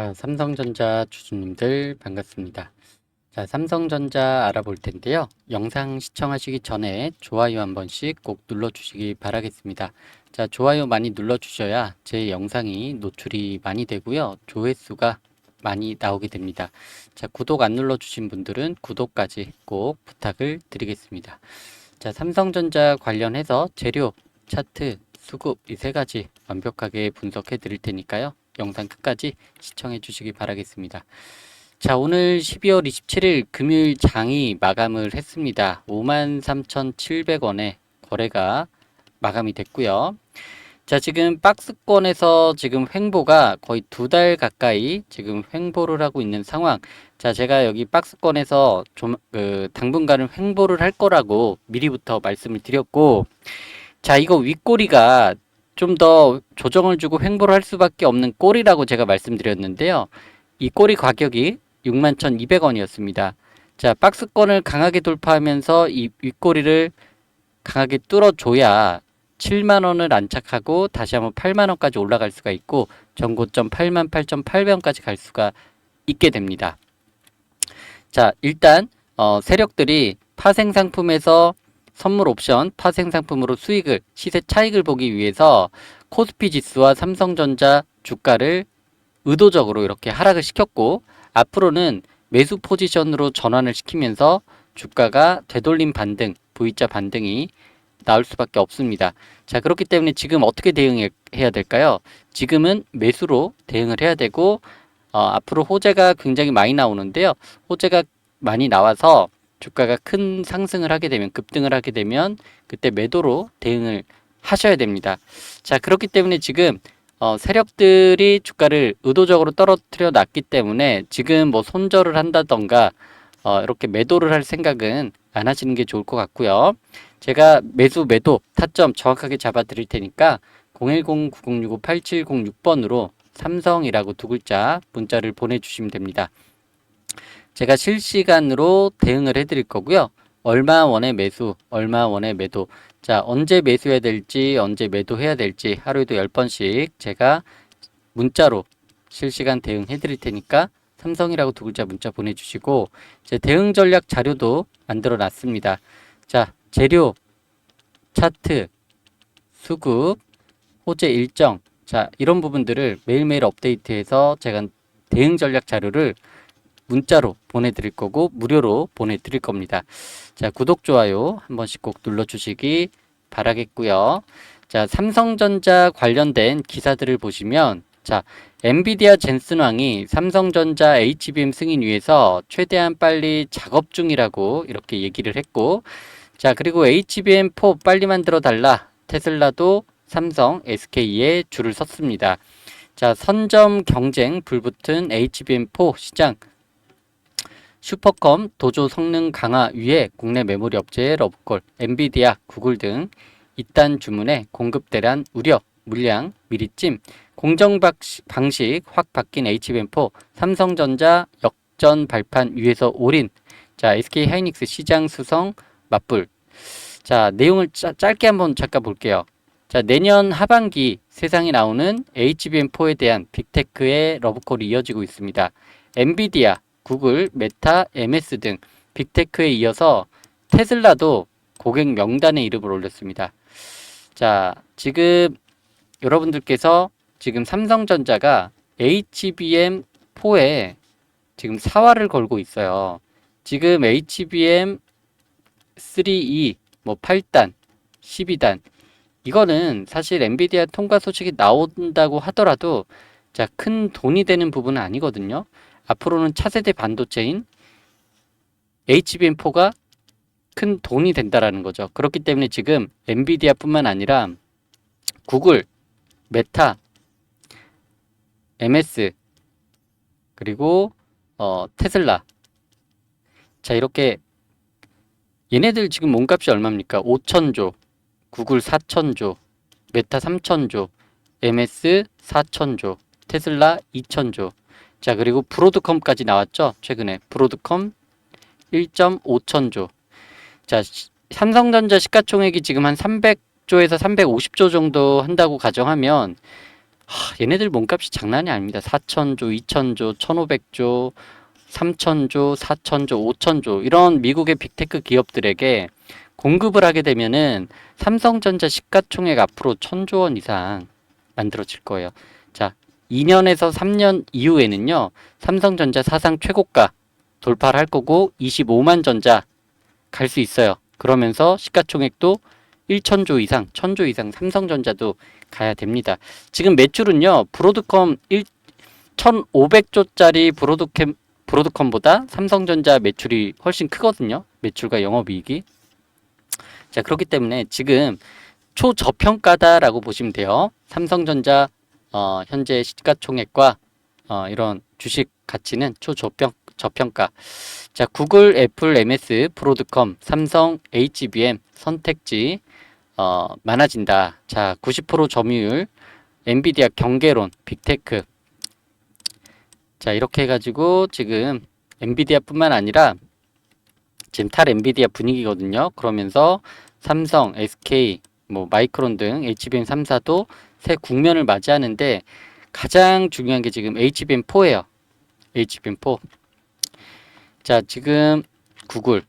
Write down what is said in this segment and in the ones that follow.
자, 삼성전자 주주님들 반갑습니다. 자, 삼성전자 알아볼 텐데요. 영상 시청하시기 전에 좋아요 한 번씩 꼭 눌러주시기 바라겠습니다. 자, 좋아요 많이 눌러주셔야 제 영상이 노출이 많이 되고요. 조회수가 많이 나오게 됩니다. 자, 구독 안 눌러주신 분들은 구독까지 꼭 부탁을 드리겠습니다. 자, 삼성전자 관련해서 재료, 차트, 수급 이 세 가지 완벽하게 분석해 드릴 테니까요. 영상 끝까지 시청해 주시기 바라겠습니다. 자, 오늘 12월 27일 금요일 장이 마감을 했습니다. 53,700원에 거래가 마감이 됐고요. 자, 지금 박스권에서 지금 횡보가 거의 두 달 가까이 지금 횡보를 하고 있는 상황. 자, 제가 여기 박스권에서 좀, 그, 당분간은 횡보를 할 거라고 미리부터 말씀을 드렸고, 자, 이거 윗꼬리가 좀 더 조정을 주고 횡보를 할 수밖에 없는 꼬리라고 제가 말씀드렸는데요. 이 꼬리 가격이 61,200원이었습니다. 자, 박스권을 강하게 돌파하면서 이 윗꼬리를 강하게 뚫어줘야 7만 원을 안착하고 다시 한번 8만 원까지 올라갈 수가 있고 전고점 8만 8,800원까지 갈 수가 있게 됩니다. 자, 일단 어, 세력들이 파생 상품에서 선물 옵션 파생 상품으로 수익을 시세 차익을 보기 위해서 코스피 지수와 삼성전자 주가를 의도적으로 이렇게 하락을 시켰고 앞으로는 매수 포지션으로 전환을 시키면서 주가가 되돌림 반등, V자 반등이 나올 수밖에 없습니다. 자, 그렇기 때문에 지금 어떻게 대응해야 될까요? 지금은 매수로 대응을 해야 되고 어, 앞으로 호재가 굉장히 많이 나오는데요. 호재가 많이 나와서 주가가 큰 상승을 하게 되면 급등을 하게 되면 그때 매도로 대응을 하셔야 됩니다. 자, 그렇기 때문에 지금 어, 세력들이 주가를 의도적으로 떨어뜨려 놨기 때문에 지금 뭐 손절을 한다던가 어, 이렇게 매도를 할 생각은 안 하시는 게 좋을 것 같고요. 제가 매수 매도 타점 정확하게 잡아 드릴 테니까 010-9065-8706번으로 삼성이라고 두 글자 문자를 보내주시면 됩니다. 제가 실시간으로 대응을 해드릴 거고요. 얼마 원의 매수, 얼마 원의 매도. 자, 언제 매수해야 될지, 언제 매도해야 될지 하루에도 10번씩 제가 문자로 실시간 대응해 드릴 테니까 삼성이라고 두 글자 문자 보내주시고 제 대응 전략 자료도 만들어 놨습니다. 자, 재료, 차트, 수급, 호재 일정. 자, 이런 부분들을 매일매일 업데이트해서 제가 대응 전략 자료를 문자로 보내드릴 거고 무료로 보내드릴 겁니다. 자 구독 좋아요 한 번씩 꼭 눌러주시기 바라겠고요. 자 삼성전자 관련된 기사들을 보시면 자 엔비디아 젠슨 왕이 삼성전자 HBM 승인 위해서 최대한 빨리 작업 중이라고 이렇게 얘기를 했고 자 그리고 HBM4 빨리 만들어 달라 테슬라도 삼성, SK에 줄을 섰습니다. 자 선점 경쟁 불붙은 HBM4 시장 슈퍼컴, 도조 성능 강화 위에 국내 메모리 업체 러브콜, 엔비디아, 구글 등 이딴 주문에 공급 대란 우려, 물량 미리 찜, 공정 방식 확 바뀐 HBM4, 삼성전자 역전 발판 위에서 올인, 자 SK 하이닉스 시장 수성 맞불. 자 내용을 짜, 짧게 한번 잠깐 볼게요. 자 내년 하반기 세상에 나오는 HBM4에 대한 빅테크의 러브콜이 이어지고 있습니다. 엔비디아, 구글, 메타, MS 등 빅테크에 이어서 테슬라도 고객 명단에 이름을 올렸습니다. 자, 지금 여러분들께서 지금 삼성전자가 HBM4에 지금 사활을 걸고 있어요. 지금 HBM 3E 뭐 8단, 12단 이거는 사실 엔비디아 통과 소식이 나온다고 하더라도 자, 큰 돈이 되는 부분은 아니거든요. 앞으로는 차세대 반도체인 HBM4가 큰 돈이 된다라는 거죠. 그렇기 때문에 지금 엔비디아뿐만 아니라 구글, 메타, MS 그리고 어, 테슬라 자 이렇게 얘네들 지금 몸값이 얼마입니까? 5천조, 구글 4천조, 메타 3천조, MS 4천조, 테슬라 2천조 자, 그리고 브로드컴까지 나왔죠. 최근에 브로드컴 1.5천조. 자, 삼성전자 시가총액이 지금 한 300조에서 350조 정도 한다고 가정하면 하, 얘네들 몸값이 장난이 아닙니다. 4천조, 2천조, 1,500조, 3천조, 4천조, 5천조 이런 미국의 빅테크 기업들에게 공급을 하게 되면은 삼성전자 시가총액 앞으로 1,000조 원 이상 만들어질 거예요. 자, 2년에서 3년 이후에는요. 삼성전자 사상 최고가 돌파를 할 거고 25만 전자 갈 수 있어요. 그러면서 시가총액도 1천조 이상, 1000조 이상 삼성전자도 가야 됩니다. 지금 매출은요. 브로드컴 1 1,500조짜리 브로드캠 브로드컴보다 삼성전자 매출이 훨씬 크거든요. 매출과 영업이익이. 자, 그렇기 때문에 지금 초저평가다라고 보시면 돼요. 삼성전자 어, 현재 시가총액과 어, 이런 주식 가치는 초저평 저평가. 자, 구글, 애플, MS, 브로드컴, 삼성, HBM, 선택지 어, 많아진다. 자, 90% 점유율, 엔비디아 경계론, 빅테크. 자, 이렇게 해가지고 지금 엔비디아뿐만 아니라 지금 탈 엔비디아 분위기거든요. 그러면서 삼성, SK, 뭐 마이크론 등 HBM 3사도 새 국면을 맞이하는데 가장 중요한 게 지금 HBM4예요. HBM4. 자, 지금 구글,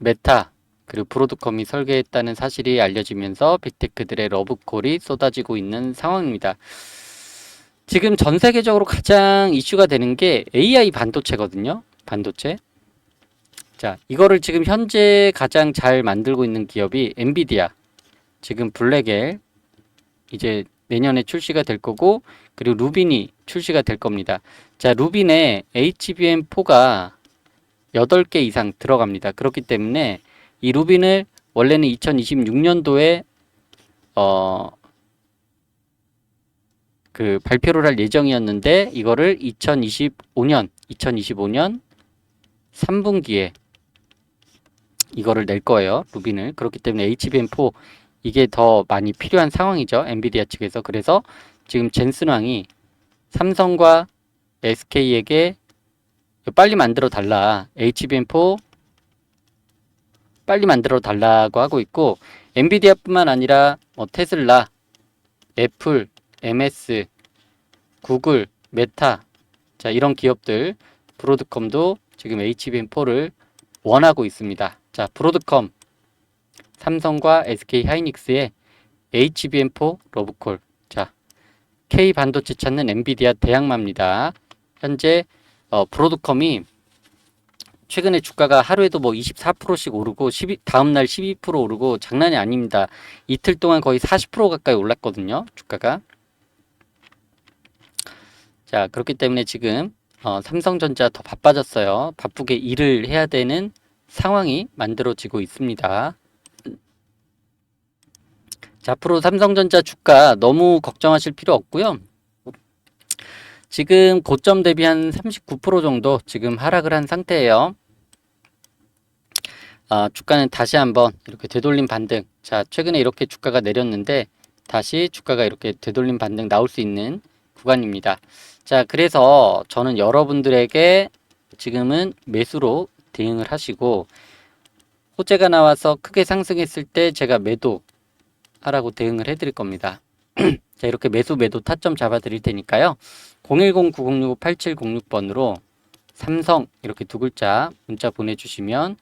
메타, 그리고 브로드컴이 설계했다는 사실이 알려지면서 빅테크들의 러브콜이 쏟아지고 있는 상황입니다. 지금 전 세계적으로 가장 이슈가 되는 게 AI 반도체거든요. 반도체. 자, 이거를 지금 현재 가장 잘 만들고 있는 기업이 엔비디아. 지금 블랙엘 이제 내년에 출시가 될 거고 그리고 루빈이 출시가 될 겁니다. 자, 루빈에 HBM4가 8개 이상 들어갑니다. 그렇기 때문에 이 루빈을 원래는 2026년도에 어, 그 발표를 할 예정이었는데 이거를 2025년 2025년 3분기에 이거를 낼 거예요. 루빈을. 그렇기 때문에 HBM4 이게 더 많이 필요한 상황이죠. 엔비디아 측에서. 그래서 지금 젠슨왕이 삼성과 SK에게 빨리 만들어 달라. HBM4 빨리 만들어 달라고 하고 있고 엔비디아뿐만 아니라 뭐 테슬라, 애플, MS, 구글, 메타 자 이런 기업들 브로드컴도 지금 HBM4를 원하고 있습니다. 자 브로드컴 삼성과 SK 하이닉스의 HBM4 러브콜 자 K 반도체 찾는 엔비디아 대항마입니다. 현재 어, 브로드컴이 최근에 주가가 하루에도 뭐 24%씩 오르고 12, 다음날 12% 오르고 장난이 아닙니다. 이틀 동안 거의 40% 가까이 올랐거든요. 주가가. 자, 그렇기 때문에 지금 어, 삼성전자 더 바빠졌어요. 바쁘게 일을 해야 되는 상황이 만들어지고 있습니다. 자, 앞으로 삼성전자 주가 너무 걱정하실 필요 없고요. 지금 고점 대비 한 39% 정도 지금 하락을 한 상태예요. 아, 주가는 다시 한번 이렇게 되돌림 반등. 자, 최근에 이렇게 주가가 내렸는데 다시 주가가 이렇게 되돌림 반등 나올 수 있는 구간입니다. 자, 그래서 저는 여러분들에게 지금은 매수로 대응을 하시고 호재가 나와서 크게 상승했을 때 제가 매도 하라고 대응을 해드릴 겁니다. 자, 이렇게 매수 매도 타점 잡아 드릴 테니까요. 010-9065-8706번으로 삼성 이렇게 두 글자 문자 보내주시면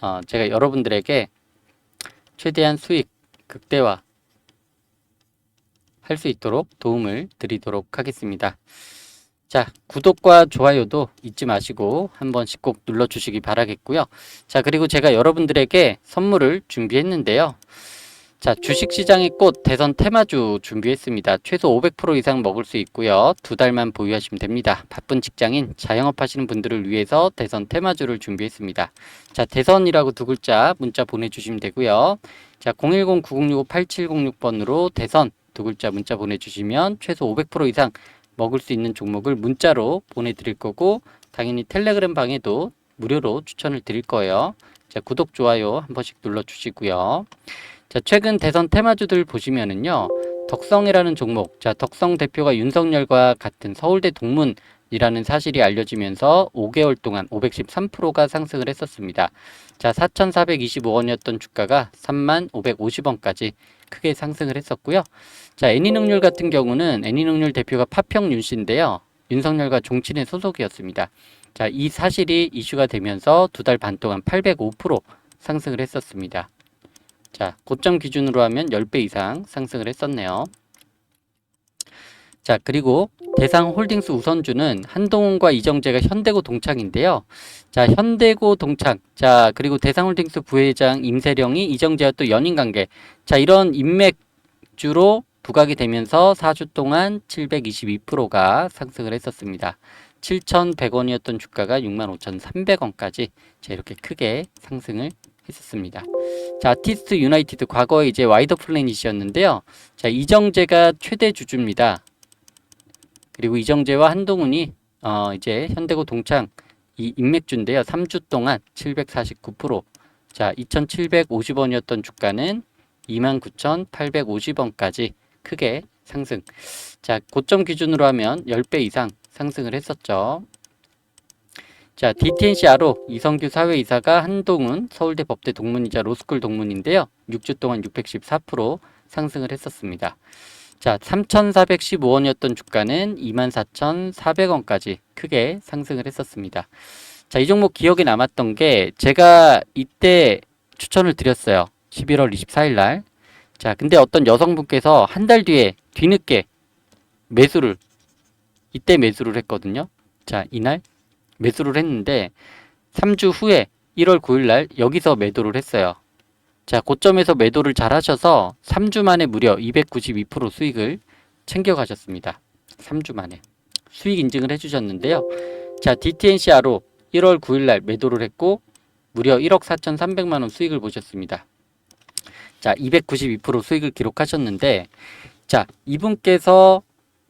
어, 제가 여러분들에게 최대한 수익 극대화 할 수 있도록 도움을 드리도록 하겠습니다. 자, 구독과 좋아요도 잊지 마시고 한 번씩 꼭 눌러주시기 바라겠고요. 자, 그리고 제가 여러분들에게 선물을 준비했는데요. 자, 주식시장의 꽃 대선 테마주 준비했습니다. 최소 500% 이상 먹을 수 있고요. 두 달만 보유하시면 됩니다. 바쁜 직장인 자영업 하시는 분들을 위해서 대선 테마주를 준비했습니다. 자, 대선이라고 두 글자 문자 보내주시면 되고요. 자, 010-9065-8706번으로 대선 두 글자 문자 보내주시면 최소 500% 이상 먹을 수 있는 종목을 문자로 보내드릴 거고 당연히 텔레그램 방에도 무료로 추천을 드릴 거예요. 자, 구독, 좋아요 한 번씩 눌러주시고요. 자, 최근 대선 테마주들 보시면은요. 덕성이라는 종목. 자, 덕성 대표가 윤석열과 같은 서울대 동문 이라는 사실이 알려지면서 5개월 동안 513%가 상승을 했었습니다. 자, 4,425원이었던 주가가 3만 550원까지 크게 상승을 했었고요. 자, 애니능률 같은 경우는 애니능률 대표가 파평 윤 씨인데요. 윤석열과 종친의 소속이었습니다. 자, 이 사실이 이슈가 되면서 두 달 반 동안 805% 상승을 했었습니다. 자, 고점 기준으로 하면 10배 이상 상승을 했었네요. 자, 그리고 대상 홀딩스 우선주는 한동훈과 이정재가 현대고 동창인데요. 자, 현대고 동창. 자, 그리고 대상 홀딩스 부회장 임세령이 이정재와 또 연인 관계. 자, 이런 인맥주로 부각이 되면서 4주 동안 722%가 상승을 했었습니다. 7,100원이었던 주가가 65,300원까지 자, 이렇게 크게 상승을 했었습니다. 자, 아티스트 유나이티드 과거에 이제 와이더 플래닛이었는데요. 자, 이정재가 최대 주주입니다. 그리고 이정재와 한동훈이 어, 이제 현대고 동창 이 인맥주인데요. 3주 동안 749%. 자, 2,750원이었던 주가는 29,850원까지 크게 상승. 자, 고점 기준으로 하면 10배 이상 상승을 했었죠. 자, DTNC 아로 이성규 사회이사가 한동훈 서울대 법대 동문이자 로스쿨 동문인데요. 6주 동안 614% 상승을 했었습니다. 자, 3,415원이었던 주가는 24,400원까지 크게 상승을 했었습니다. 자, 이 종목 기억에 남았던 게 제가 이때 추천을 드렸어요. 11월 24일 날. 자, 근데 어떤 여성분께서 한 달 뒤에 뒤늦게 매수를 이때 매수를 했거든요. 자, 이날 매수를 했는데 3주 후에 1월 9일 날 여기서 매도를 했어요. 자, 고점에서 매도를 잘 하셔서 3주 만에 무려 292% 수익을 챙겨 가셨습니다. 3주 만에. 수익 인증을 해 주셨는데요. 자, DTNCR로 1월 9일 날 매도를 했고 무려 1억 4,300만 원 수익을 보셨습니다. 자, 292% 수익을 기록하셨는데 자, 이분께서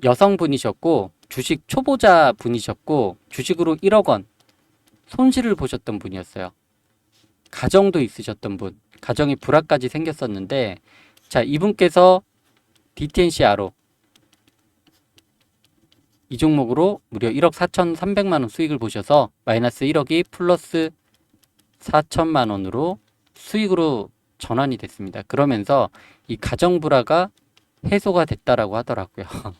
여성분이셨고 주식 초보자 분이셨고 주식으로 1억 원 손실을 보셨던 분이었어요. 가정도 있으셨던 분, 가정이 불화까지 생겼었는데 자 이분께서 DTNCR로 이 종목으로 무려 1억 4,300만 원 수익을 보셔서 마이너스 1억이 플러스 4천만 원으로 수익으로 전환이 됐습니다. 그러면서 이 가정 불화가 해소가 됐다라고 하더라고요.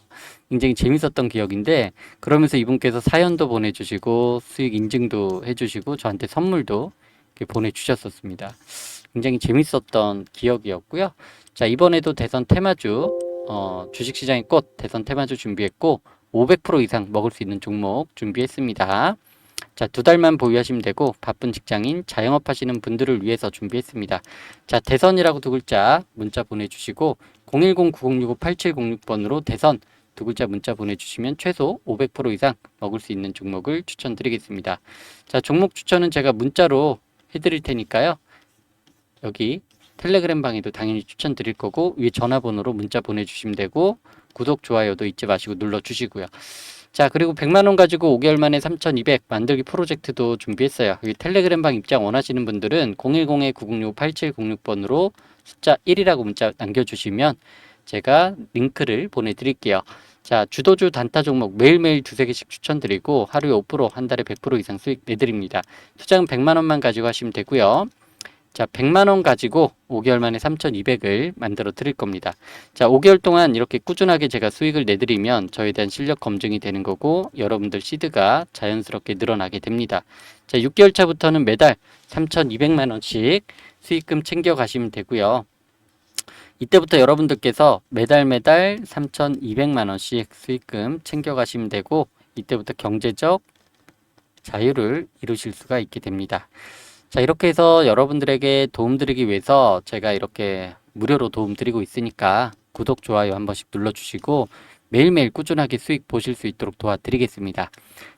굉장히 재밌었던 기억인데 그러면서 이분께서 사연도 보내주시고 수익 인증도 해주시고 저한테 선물도 보내주셨었습니다. 굉장히 재밌었던 기억이었고요. 자 이번에도 대선 테마주 어, 주식시장의 꽃 대선 테마주 준비했고 500% 이상 먹을 수 있는 종목 준비했습니다. 자, 두 달만 보유하시면 되고 바쁜 직장인 자영업 하시는 분들을 위해서 준비했습니다. 자, 대선이라고 두 글자 문자 보내주시고 010-9065-8706번으로 대선 두 글자 문자 보내주시면 최소 500% 이상 먹을 수 있는 종목을 추천드리겠습니다. 자, 종목 추천은 제가 문자로 해드릴 테니까요. 여기 텔레그램 방에도 당연히 추천드릴 거고 위에 전화번호로 문자 보내주시면 되고 구독, 좋아요도 잊지 마시고 눌러주시고요. 자 그리고 100만원 가지고 5개월 만에 3200 만들기 프로젝트도 준비했어요. 여기 텔레그램 방 입장 원하시는 분들은 010-906-8706번으로 숫자 1이라고 문자 남겨주시면 제가 링크를 보내드릴게요. 자, 주도주 단타 종목 매일매일 두세 개씩 추천드리고 하루에 5%, 한 달에 100% 이상 수익 내드립니다. 투자금 100만 원만 가지고 하시면 되고요. 자, 100만 원 가지고 5개월 만에 3,200을 만들어 드릴 겁니다. 자, 5개월 동안 이렇게 꾸준하게 제가 수익을 내드리면 저에 대한 실력 검증이 되는 거고 여러분들 시드가 자연스럽게 늘어나게 됩니다. 자, 6개월 차부터는 매달 3,200만 원씩 수익금 챙겨 가시면 되고요. 이때부터 여러분들께서 매달 매달 3,200만 원씩 수익금 챙겨 가시면 되고 이때부터 경제적 자유를 이루실 수가 있게 됩니다. 자, 이렇게 해서 여러분들에게 도움드리기 위해서 제가 이렇게 무료로 도움드리고 있으니까 구독, 좋아요 한 번씩 눌러주시고 매일매일 꾸준하게 수익 보실 수 있도록 도와드리겠습니다.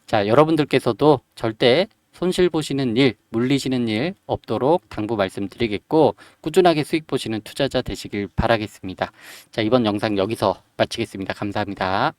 자, 여러분들께서도 절대 손실 보시는 일, 물리시는 일 없도록 당부 말씀드리겠고 꾸준하게 수익 보시는 투자자 되시길 바라겠습니다. 자, 이번 영상 여기서 마치겠습니다. 감사합니다.